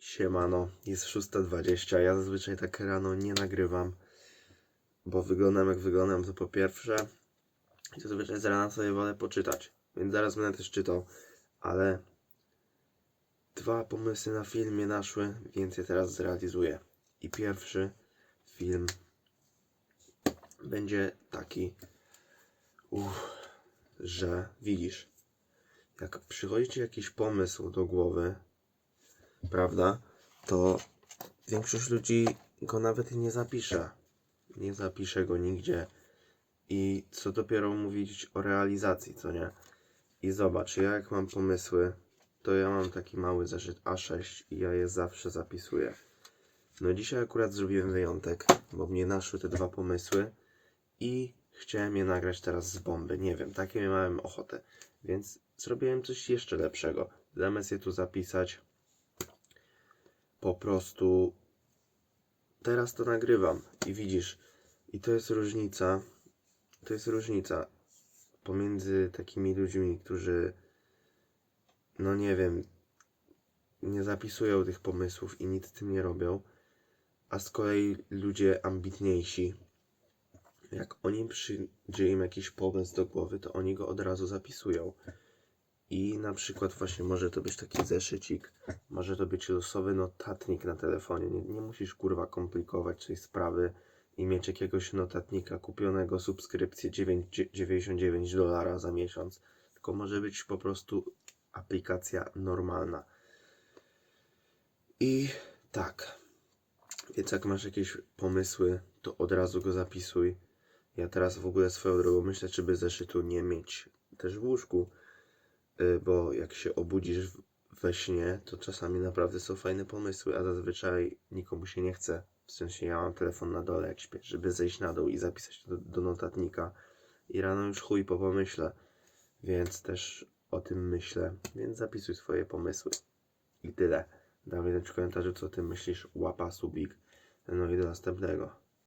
Siemano, jest 6.20. Ja zazwyczaj tak rano nie nagrywam, bo wyglądam jak wyglądam, to po pierwsze. I zazwyczaj z rana sobie wolę poczytać, więc zaraz będę też czytał, ale dwa pomysły na film mnie naszły, więc je teraz zrealizuję. I pierwszy film będzie taki, uff, że widzisz, jak przychodzi ci jakiś pomysł do głowy, prawda, to większość ludzi go nawet nie zapisze. Nie zapisze go nigdzie. I co dopiero mówić o realizacji, co nie? I zobacz, ja jak mam pomysły, to ja mam taki mały zeszyt A6 i ja je zawsze zapisuję. No dzisiaj akurat zrobiłem wyjątek, bo mnie naszły te dwa pomysły i chciałem je nagrać teraz z bomby. Nie wiem, takie miałem ochotę. Więc zrobiłem coś jeszcze lepszego. Zamiast je tu zapisać, po prostu teraz to nagrywam i widzisz, i to jest różnica, to jest różnica pomiędzy takimi ludźmi, którzy, no nie wiem, nie zapisują tych pomysłów i nic z tym nie robią, a z kolei ludzie ambitniejsi, jak oni przyjdzie im jakiś pomysł do głowy, to oni go od razu zapisują. I na przykład właśnie może to być taki zeszycik, może to być losowy notatnik na telefonie. Nie, nie musisz kurwa komplikować tej sprawy i mieć jakiegoś notatnika kupionego subskrypcję 9, 99 dolara za miesiąc. Tylko może być po prostu aplikacja normalna. I tak. Więc jak masz jakieś pomysły, to od razu go zapisuj. Ja teraz w ogóle swoją drogą myślę, czy by zeszytu nie mieć też w łóżku bo jak się obudzisz we śnie, to czasami naprawdę są fajne pomysły, a zazwyczaj nikomu się nie chce. W sensie ja mam telefon na dole, jak śpię, żeby zejść na dół i zapisać do, do notatnika. I rano już chuj po pomyśle, więc też o tym myślę. Więc zapisuj swoje pomysły. I tyle. Dawaj znać w komentarzu, co ty myślisz. Łapa, subik. No i do następnego.